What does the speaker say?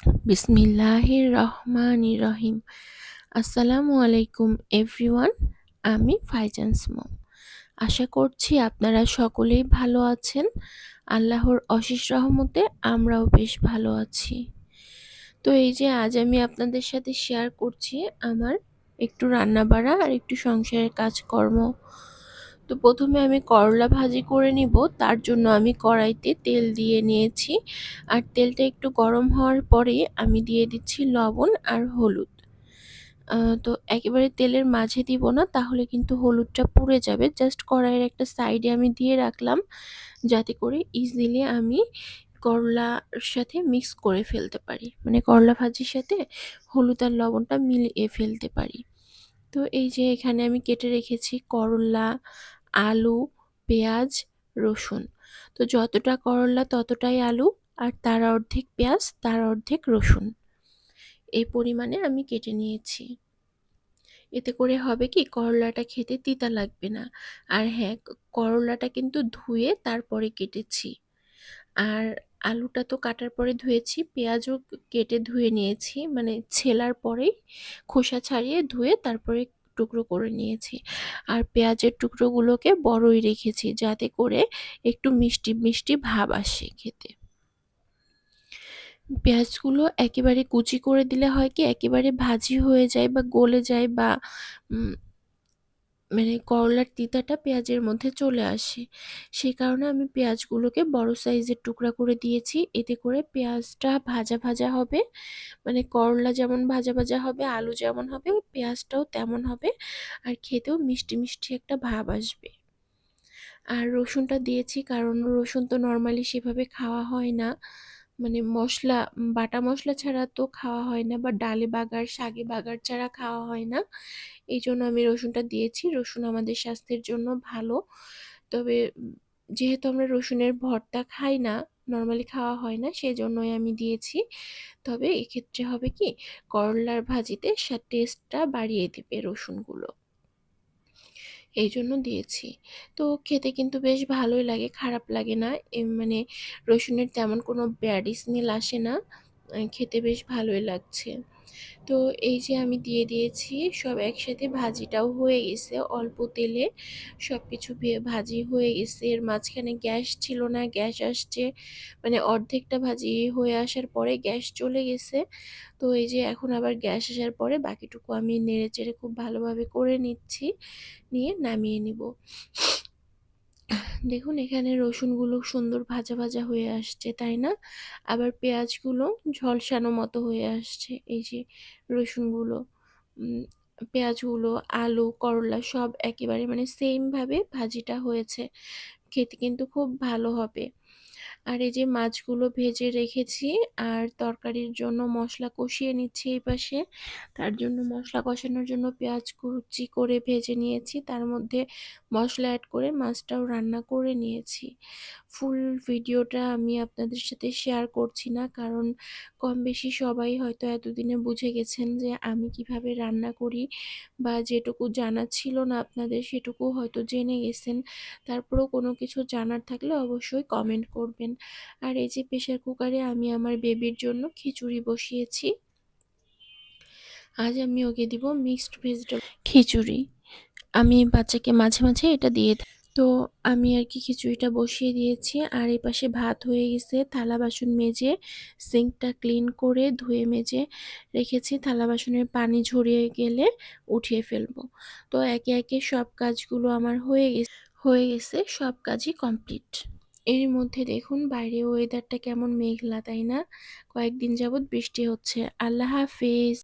বিসমিল্লাহির রহমানির রহিম আসসালামু আলাইকুম এভরিওয়ান, আমি ফাইজান্স মম আশা করছি আপনারা সকলেই ভালো আছেন। আল্লাহর অশেষ রহমতে আমরাও বেশ ভালো আছি। তো এই যে আজ আমি আপনাদের সাথে শেয়ার করছি, আমার একটু রান্না বাড়া আর একটু সংসারের কাজকর্ম তো প্রথমে আমি করলা ভাজি করে নিব, তার জন্য আমি কড়াইতে তেল দিয়ে নিয়েছি। আর তেলটা একটু গরম হওয়ার পরে আমি দিয়ে দিচ্ছি লবণ আর হলুদ। তো একেবারে তেলের মাঝে দিব না, তাহলে কিন্তু হলুদটা পুড়ে যাবে। জাস্ট কড়াইয়ের একটা সাইডে আমি দিয়ে রাখলাম, যাতে করে ইজিলি আমি করলার সাথে মিক্স করে ফেলতে পারি। মানে করলা ভাজির সাথে হলুদ আর লবণটা মিলিয়ে ফেলতে পারি। তো এই যে এখানে আমি কেটে রেখেছি করলা আলু, পেঁয়াজ, রসুন। তো যতটা করলা ততটাই আলু আর তার অর্ধেক পেঁয়াজ, তার অর্ধেক রসুন। এই পরিমাণে আমি কেটে নিয়েছি। এতে করে হবে কি, করলাটা খেতে তিতা লাগবে না। আর হ্যাঁ করলাটা কিন্তু ধুয়ে তারপরে কেটেছি। আর আলুটা তো কাটার পরে ধুয়েছি, পেঁয়াজও কেটে ধুয়ে নিয়েছি। মানে ছেলার পরেই খোসা ছাড়িয়ে ধুয়ে তারপরে টুকরো করে নিয়েছি। আর পেঁয়াজের টুকরোগুলোকে বড়ই রেখেছি যাতে করে একটু মিষ্টি মিষ্টি ভাব আসে খেতে। পেঁয়াজগুলো একেবারে কুচি করে দিলে হয় কি, একেবারে ভাজি হয়ে যায় বা গলে যায় বা মানে করলার তিতাটা পেঁয়াজের মধ্যে চলে আসে। সেই কারণে আমি পেঁয়াজগুলোকে বড় সাইজের টুকরা করে দিয়েছি। এতে করে পেঁয়াজটা ভাজা ভাজা হবে। মানে করলা যেমন ভাজা ভাজা হবে, আলু যেমন হবে, পেঁয়াজটাও তেমন হবে। আর খেতেও মিষ্টি মিষ্টি একটা ভাব আসবে। আর রসুনটা দিয়েছি, কারণ রসুন তো নর্মালি সেভাবে খাওয়া হয় না। মানে মশলা বাটা মশলা ছাড়া তো খাওয়া হয় না বা ডালে বাগার শাকে বাগার ছাড়া খাওয়া হয় না। এই জন্য আমি রসুনটা দিয়েছি। রসুন আমাদের স্বাস্থ্যের জন্য ভালো। তবে যেহেতু আমরা রসুনের ভর্তা খাই না, নর্মালি খাওয়া হয় না সেই জন্যই আমি দিয়েছি। তবে এক্ষেত্রে হবে কি, করলার ভাজিতে টেস্টটা বাড়িয়ে দেবে রসুনগুলো। এই জন্য দিয়েছি। তো খেতে কিন্তু বেশ ভালোই লাগে, খারাপ লাগে না। মানে রসুনের তেমন কোনো ব্যাড স্মেল আসে না। খেতে বেশ ভালোই লাগছে। তো এই যে আমি দিয়ে দিয়েছি, সব একসাথে ভাজিটাও হয়ে গেছে। অল্প তেলে সব কিছু ভাজি হয়ে গেছে। এর মাঝখানে গ্যাস ছিল না, গ্যাস আসছে। মানে অর্ধেকটা ভাজি হয়ে আসার পরে গ্যাস চলে গেছে। তো এই যে এখন আবার গ্যাস আসার পরে বাকিটুকু আমি নেড়ে চেড়ে খুব ভালোভাবে করে নিচ্ছি, নিয়ে নামিয়ে নিব। দেখুন, এখানে রসুনগুলো সুন্দর ভাজা ভাজা হয়ে আসছে, তাই না? আবার পেঁয়াজগুলো ঝলসানো মতো হয়ে আসছে, এই যে রসুনগুলো। পেঁয়াজগুলো, আলু, করলা সব একেবারে মানে সেমভাবে ভাজিটা হয়েছে। খেতে কিন্তু খুব ভালো হবে। আর এই যে মাছগুলো ভেজে রেখেছি, আর তরকারির জন্য মশলা কষিয়ে নিচ্ছি এই পাশে। তার জন্য মশলা কষানোর জন্য পেঁয়াজ কুচি করে ভেজে নিয়েছি। তার মধ্যে মশলা অ্যাড করে মাছটাও রান্না করে নিয়েছি। ফুল ভিডিওটা আমি আপনাদের সাথে শেয়ার করছি না, কারণ কম বেশি সবাই হয়তো এতদিনে বুঝে গেছেন যে আমি কীভাবে রান্না করি বা যেটুকু জানা ছিল না আপনাদের সেটুকু হয়তো জেনে গেছেন। তারপরেও কোনো কিছু জানার থাকলে অবশ্যই কমেন্ট করবেন। আর এই যে প্রেশার কুকারে আমি আমার বেবির জন্য খিচুড়ি বসিয়েছি। আজ আমি ওকে দিব মিক্সড ভেজিটেবল খিচুড়ি। আমি বাচ্চাকে মাঝে মাঝে এটা দিয়ে তো আমি আর কি খিচুড়িটা বসিয়ে দিয়েছি। আর এই পাশে ভাত হয়ে গেছে। থালা বাসন মেজে, সিঙ্কটা ক্লিন করে ধুয়ে মেজে রেখেছি। থালা বাসনের পানি ঝরিয়ে গেলে উঠিয়ে ফেলব। তো একে একে সব কাজগুলো আমার হয়ে গেছে হয়ে গেছে। সব কাজই কমপ্লিট। এর মধ্যে দেখুন বাইরে ওয়েদারটা কেমন মেঘলা, তাই না? কয়েকদিন যাবৎ বৃষ্টি হচ্ছে। আল্লাহ হাফেজ।